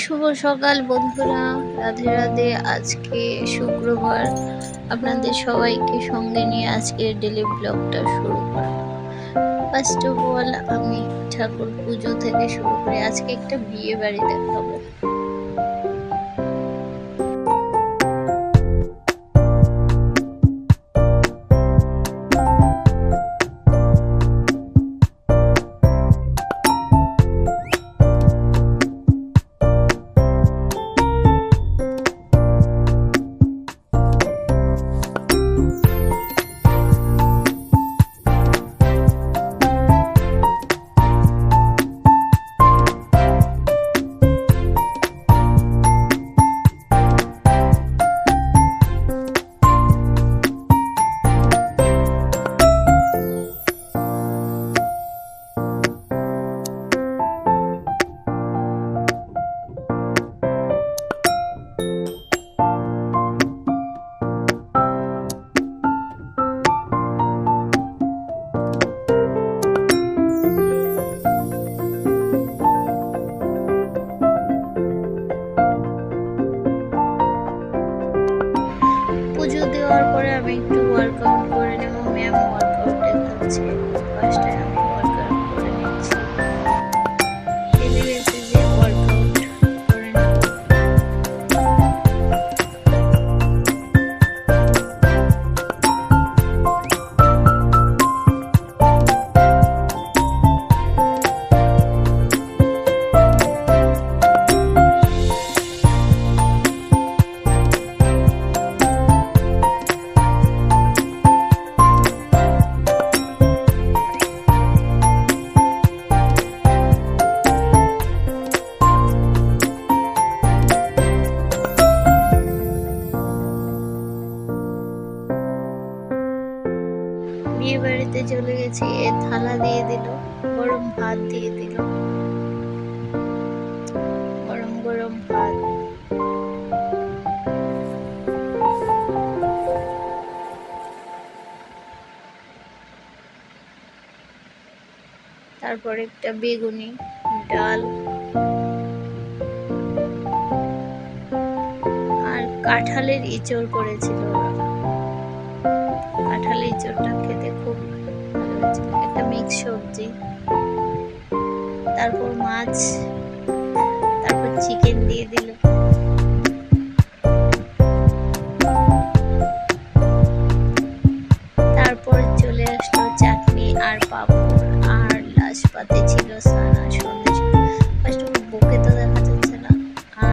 শুভ সকাল বন্ধুরা। রাধে রাধে, আজকে শুক্রবার। আপনাদের সবাইকে সঙ্গে নিয়ে আজকের ডেলি ব্লগটা শুরু করা ফার্স্ট অফ অল আমি ঠাকুর পুজো থেকে শুরু করে আজকে একটা বিয়ে বাড়ি দেখাবো। পুজো দেওয়ার পরে আমি একটু ওয়ার্কআউট করে নেব। ম্যাম ওয়ার্কআউট দেখাচ্ছে। ফার্স্টে বাড়িতে চলে গেছি, এ থালা দিয়ে দিল, গরম ভাত দিয়ে দিল। গরম গরম ভাত। তারপর একটা বেগুনি, ডাল। আর কাঁঠালের ইচড় করেছিল কাঁঠালের ইঁচড়টা খেতে খুব একটা মিক্স সবজি, তারপর মাছ, তারপর চিকেন দিয়ে দিল। তারপর চলে আসলো চাটনি আর পাপড় আর লাশপাতে ছিল সানা সোনা